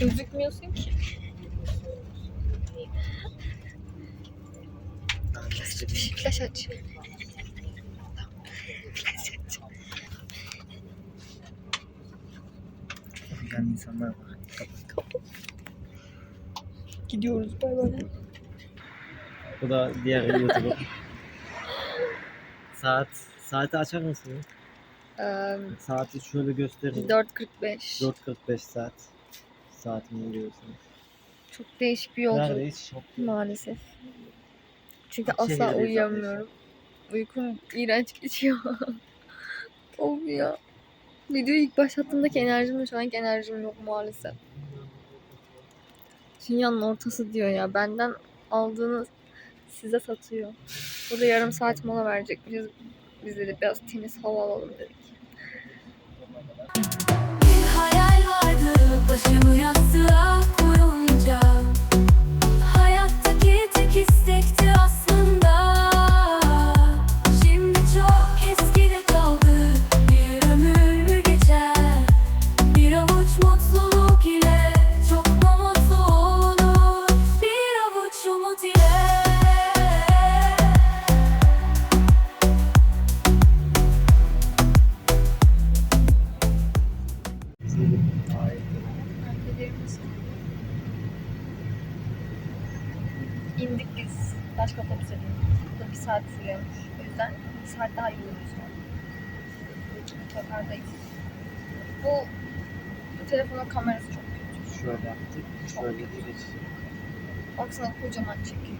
Gözükmüyorsun ki. Flash aç. Yani insanlar var. Gidiyoruz bay bay. Bu da diğer YouTuber. Saat saati açar mısın? Ee, Saati şöyle gösterin. 4.45. 4.45 saat. Saatini görüyorsunuz. Çok değişik bir yolculuk Neredeyiz? Şok. maalesef. Çünkü Şehirdeyiz asla uyuyamıyorum. Uykum iğrenç geçiyor. of ya. Videoyu ilk başlattığımdaki enerjimle şu anki enerjim yok maalesef. Dünyanın ortası diyor ya. Benden aldığını size satıyor. Burada yarım saat mola verecekmişiz. Biz de biraz temiz hava alalım dedik. Vardı başımı yastığa Bu, telefonun kamerası çok kötü. Şöyle yaptık. Şöyle geçecek. Baksana kocaman çekiyor.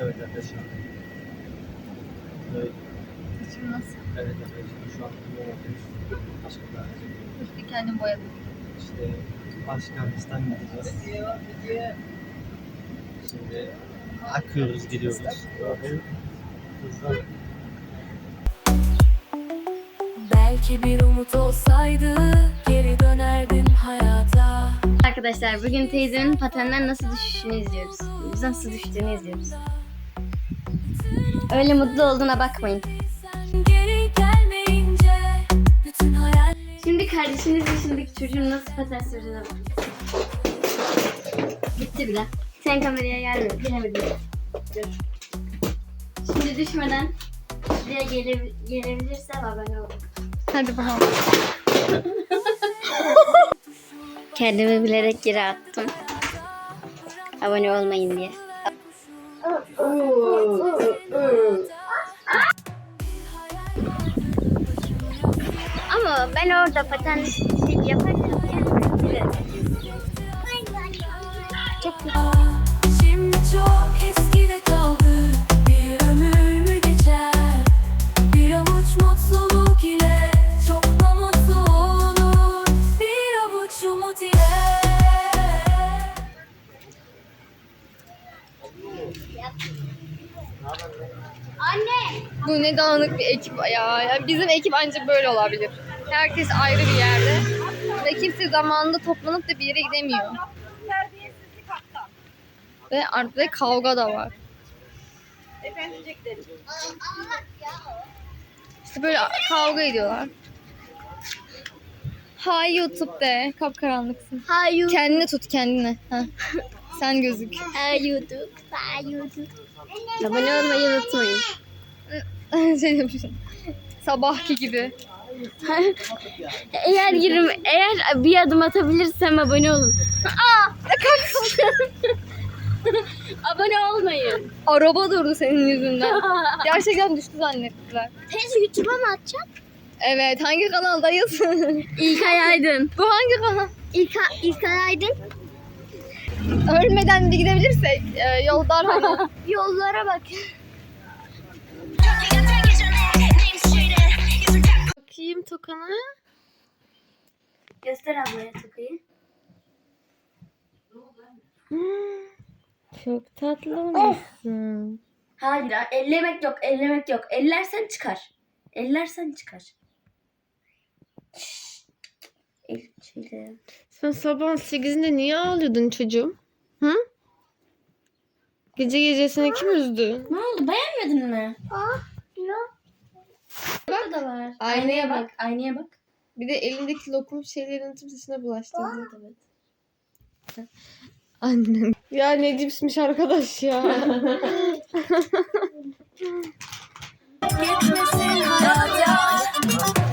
Evet arkadaşlar. Evet, Saçım nasıl? evet arkadaşlar. Şu an kullanıyoruz. Başka bir aracı. Bir kendim boyadım. İşte Başkent'ten gideceğiz. Şimdi akıyoruz gidiyoruz. Hızla Belki bir umut olsaydı geri dönerdim hayata Arkadaşlar bugün teyzemin patenden nasıl düşüşünü izliyoruz. Biz nasıl düştüğünü izliyoruz. Öyle mutlu olduğuna bakmayın. Sen geri gelmeyince bütün hayal Şimdi kardeşiniz yaşındaki çocuğun nasıl paten sürdüğüne bakın. Gitti bile. Sen kameraya gelme. Gelemedin. Dur. Şimdi düşmeden şuraya gele, gelebilirse abone olun. Hadi bakalım. Kendimi bilerek geri attım. Abone olmayın diye. Ama ben orada paten şey yaparken kendimi Şimdi çok dağınık bir ekip ya. ya. Bizim ekip ancak böyle olabilir. Herkes ayrı bir yerde. Ve kimse zamanında toplanıp da bir yere gidemiyor. Ve artık ve kavga da var. İşte böyle kavga ediyorlar. Hay YouTube de. Kapkaranlıksın. Hayır. Kendini tut kendine. Heh. Sen gözük. Hay YouTube. Hay YouTube. Abone olmayı unutmayın. Şey demişim. Sabahki gibi. Eğer girim, eğer bir adım atabilirsem abone olun. Aa, Abone olmayın. Araba durdu senin yüzünden. Gerçekten düştü zannettiler. Teyze YouTube'a mı atacağım? Evet hangi kanaldayız? İlkay Aydın. Bu hangi kanal? İlkay, İlkay Aydın. Ölmeden de gidebilirsek e, yol dar hani. Yollara bak. Bakayım Tokan'a. Göster ablaya tokayı. Çok tatlı olmuşsun. Hayır, ellemek yok, ellemek yok. Ellersen çıkar. Ellersen çıkar. El şöyle. Sen sabahın 8'inde niye ağlıyordun çocuğum? Hı? Gece gecesine kim üzdü? Ne oldu? Beğenmedin mi? Aa, yok. Burada da var. Aynaya bak. Aynaya bak. Bir de elindeki lokum şeylerin tüm saçına bulaştırdı. Evet. Annem. Ya ne cipsmiş arkadaş ya. Gitmesin hayata Bir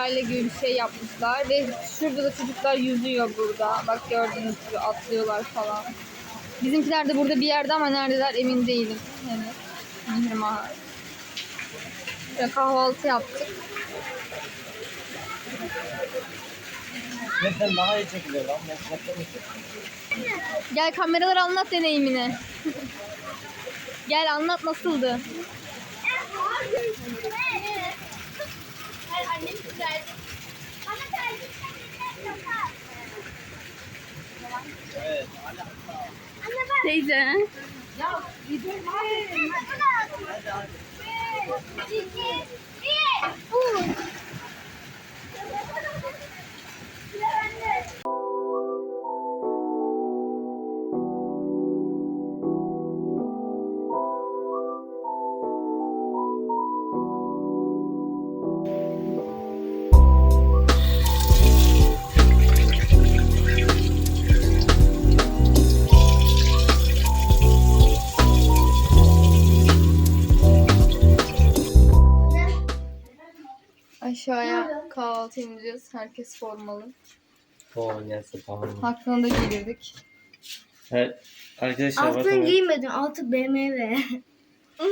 şelale gibi bir şey yapmışlar ve şurada da çocuklar yüzüyor burada. Bak gördüğünüz gibi atlıyorlar falan. Bizimkiler de burada bir yerde ama neredeler emin değilim. Yani Mihrimah. Böyle kahvaltı yaptık. Neden daha iyi çekiliyor lan? Gel kameralara anlat deneyimini. Gel anlat nasıldı? 谁人？要，你先。Aşağıya kahvaltı ineceğiz. Herkes formalı. Neyse tamam. Hakkında da gelirdik. Evet. Arkadaşlar Altın bakın. giymedim. Altı BMW.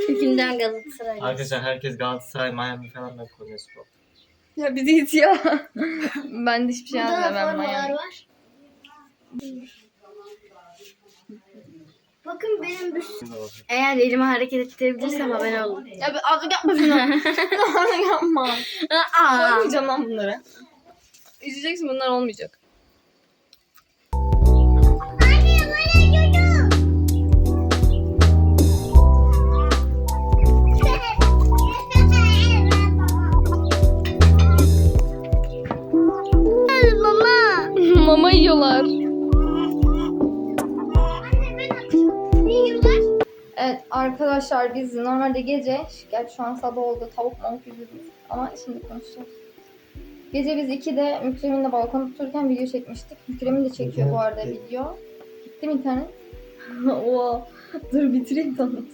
Hükümden Galatasaray. Arkadaşlar herkes Galatasaray, Miami falan da konuyor spor. Ya bir de ya. ben de hiçbir şey Burada da anlamam. formalar var. Bakın benim bir Eğer elimi hareket ettirebilirsem haber olun. Ya bir azıcık yapma şunu. yapma. Aa. Koymayacağım lan bunları. İzleyeceksin bunlar olmayacak. Arkadaşlar biz normalde gece, gerçi şu an sabah oldu tavuk mavuk izledik ama şimdi konuşacağız. Gece biz 2'de Mükremin'le balkona otururken video çekmiştik. Mükremin de çekiyor bu arada video. Gitti mi internet? Oha. Dur bitireyim tanıtımı.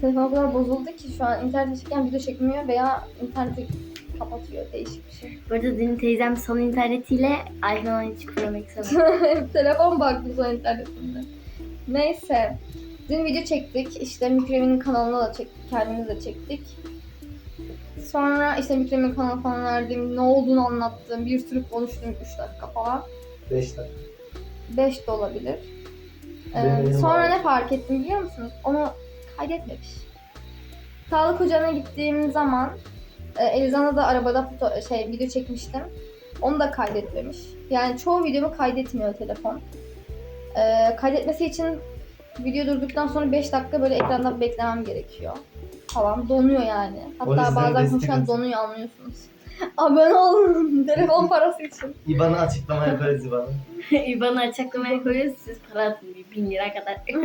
Telefon o kadar bozuldu ki şu an internet çekerken video çekmiyor veya interneti kapatıyor. Değişik bir şey. Bu arada dün teyzem son internetiyle iPhone 13 Pro Max aldı. Telefon baktı son internetinde. Neyse. Dün video çektik. İşte Mükremin'in kanalına da çektik. Kendimiz de çektik. Sonra işte Mükremin kanalı falan verdim. Ne olduğunu anlattım. Bir sürü konuştum 3 dakika falan. 5 dakika. 5 de olabilir. Ee, sonra ne fark ettim biliyor musunuz? Onu kaydetmemiş. Sağlık ocağına gittiğim zaman e, Elizan'a da arabada foto, şey video çekmiştim. Onu da kaydetmemiş. Yani çoğu videomu kaydetmiyor telefon. Ee, kaydetmesi için video durduktan sonra 5 dakika böyle ekranda beklemem gerekiyor. Falan donuyor yani. Hatta bazen atın. donuyor anlıyorsunuz. Abone olun telefon parası için. İban'ı açıklama yaparız İban'ı. İban'ı açıklamaya koyuyoruz. Siz para atın. Bir bin lira kadar. Bin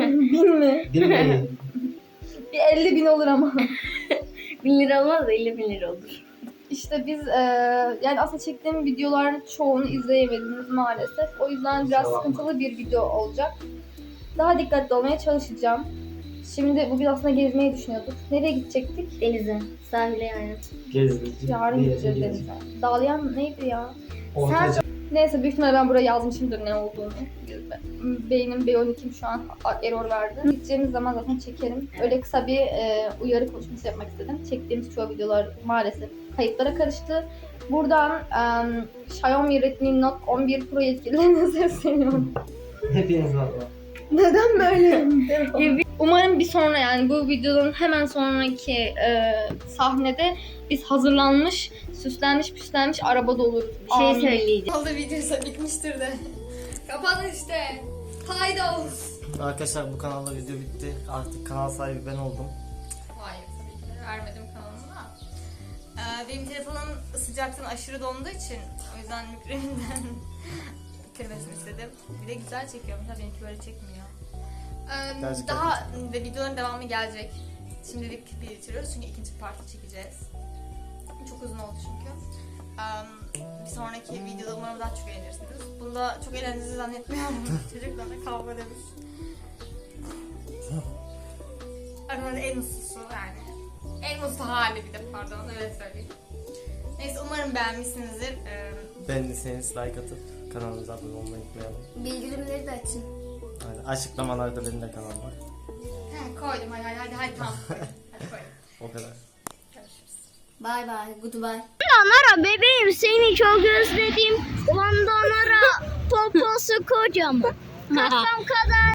mi? Bilmeyin. Bir 50 bin olur ama. bin lira olmaz da 50 bin lira olur. İşte biz e, yani aslında çektiğim videoların çoğunu izleyemediniz maalesef. O yüzden biraz bakma. sıkıntılı bir video olacak. Daha dikkatli olmaya çalışacağım. Şimdi bugün aslında gezmeyi düşünüyorduk. Nereye gidecektik? Denize. Sahile yani. Gezdici. Yarın gideceğiz gezdik. denize. Dağlayan neydi ya? Ortaca. Neyse büyük ihtimalle ben buraya yazmışımdır ne olduğunu. Beynim B12'm şu an error verdi. Gideceğimiz zaman zaten çekerim. Öyle kısa bir e, uyarı konuşması yapmak istedim. Çektiğimiz çoğu videolar maalesef kayıtlara karıştı. Buradan e, Xiaomi Redmi Note 11 Pro yetkililerine sesleniyorum. Hepiniz var. Neden böyle? Ya Umarım bir sonra yani bu videonun hemen sonraki e, sahnede biz hazırlanmış, süslenmiş, püslenmiş arabada oluruz. Bir şey Amin. söyleyeceğim. Oldu videosu bitmiştir de. Kapanın işte. Haydi olsun. Arkadaşlar bu kanalda video bitti. Artık kanal sahibi ben oldum. Hayır tabii ki de vermedim kanalımı da. Ee, benim telefonum sıcaktan aşırı donduğu için o yüzden mikrofoninden kırmasını istedim. Bir de güzel çekiyor. Mesela benimki böyle çekmiyor. Ee, daha de videoların devamı gelecek. Şimdilik bir bitiriyoruz çünkü ikinci parti çekeceğiz. Çok uzun oldu çünkü. Ee, bir sonraki videoda umarım daha çok eğlenirsiniz. Bunda çok eğlendiğinizi zannetmiyorum. Çocuklarla kavga demiş. Aramızda en uslusu yani. En uslu hali bir de pardon öyle söyleyeyim. Neyse umarım beğenmişsinizdir. Ee, Beğendiyseniz like atıp kanalımıza abone olmayı unutmayalım. Bildirimleri de açın. Yani açıklamalarda benim de kanalım var. he, koydum hadi hadi hadi, hadi tamam. Hadi koydum. O kadar. Bye bye. Goodbye. Nara bebeğim seni çok özledim. Bandonara poposu kocaman. Kafam kadar